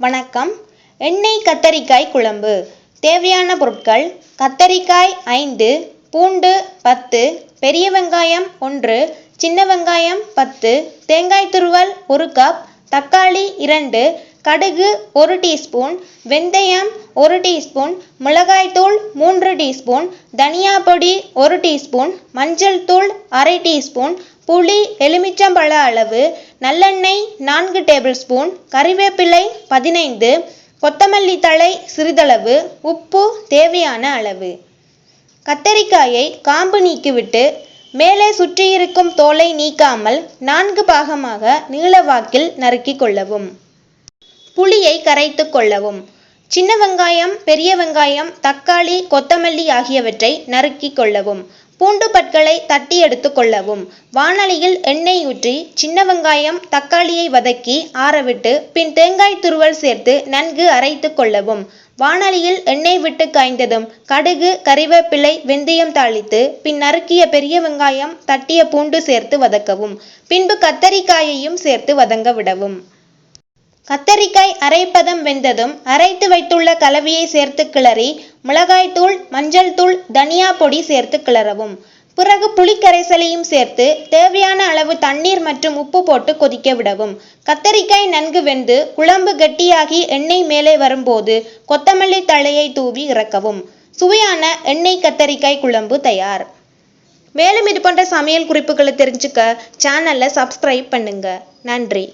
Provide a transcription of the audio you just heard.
வணக்கம். எண்ணெய் கத்தரிக்காய் குழம்பு. தேவையான பொருட்கள் கத்தரிக்காய் ஐந்து பூண்டு பத்து பெரிய வெங்காயம் ஒன்று சின்ன வெங்காயம் பத்து தேங்காய் துருவல் ஒரு கப் தக்காளி இரண்டு கடுகு ஒரு டீஸ்பூன் வெந்தயம் ஒரு டீஸ்பூன் மிளகாய்த்தூள் மூன்று டீஸ்பூன் தனியா பொடி ஒரு டீஸ்பூன் மஞ்சள் தூள் அரை டீஸ்பூன் புளி எலுமிச்சம்பழ அளவு நல்லெண்ணெய் நான்கு டேபிள் ஸ்பூன் கறிவேப்பிலை பதினைந்து கொத்தமல்லி தழை சிறிதளவு உப்பு தேவையான அளவு. கத்தரிக்காயை காம்பு நீக்கிவிட்டு மேலே சுற்றியிருக்கும் தோலை நீக்காமல் நான்கு பாகமாக நீளவாக்கில் நறுக்கிக் கொள்ளவும். புளியை கரைத்துக் கொள்ளவும். சின்ன வெங்காயம் பெரிய வெங்காயம் தக்காளி கொத்தமல்லி ஆகியவற்றை நறுக்கிக் கொள்ளவும். பூண்டு பற்களை தட்டி எடுத்து கொள்ளவும். வாணலியில் எண்ணெய் ஊற்றி சின்ன வெங்காயம் தக்காளியை வதக்கி ஆறவிட்டு பின் தேங்காய் துருவல் சேர்த்து நன்கு அரைத்து கொள்ளவும். வாணலியில் எண்ணெய் விட்டு காய்ந்ததும் கடுகு கறிவேப்பிலை வெந்தயம் தாளித்து பின் நறுக்கிய பெரிய வெங்காயம் தட்டிய பூண்டு சேர்த்து வதக்கவும். பின்பு கத்தரிக்காயையும் சேர்த்து வதங்க விடவும். கத்தரிக்காய் அரைப்பதம் வெந்ததும் அரைத்து வைத்துள்ள கலவையை சேர்த்து கிளறி மிளகாய்த்தூள் மஞ்சள் தூள் தனியா பொடி சேர்த்து கிளறவும். பிறகு புளிக்கரைசலையும் சேர்த்து தேவையான அளவு தண்ணீர் மற்றும் உப்பு போட்டு கொதிக்க விடவும். கத்தரிக்காய் நன்கு வெந்து குழம்பு கெட்டியாகி எண்ணெய் மேலே வரும்போது கொத்தமல்லி தழையை தூவி இறக்கவும். சுவையான எண்ணெய் கத்தரிக்காய் குழம்பு தயார். மேலும் இது போன்ற சமையல் குறிப்புகளை தெரிஞ்சுக்க சேனலை சப்ஸ்கிரைப் பண்ணுங்க. நன்றி.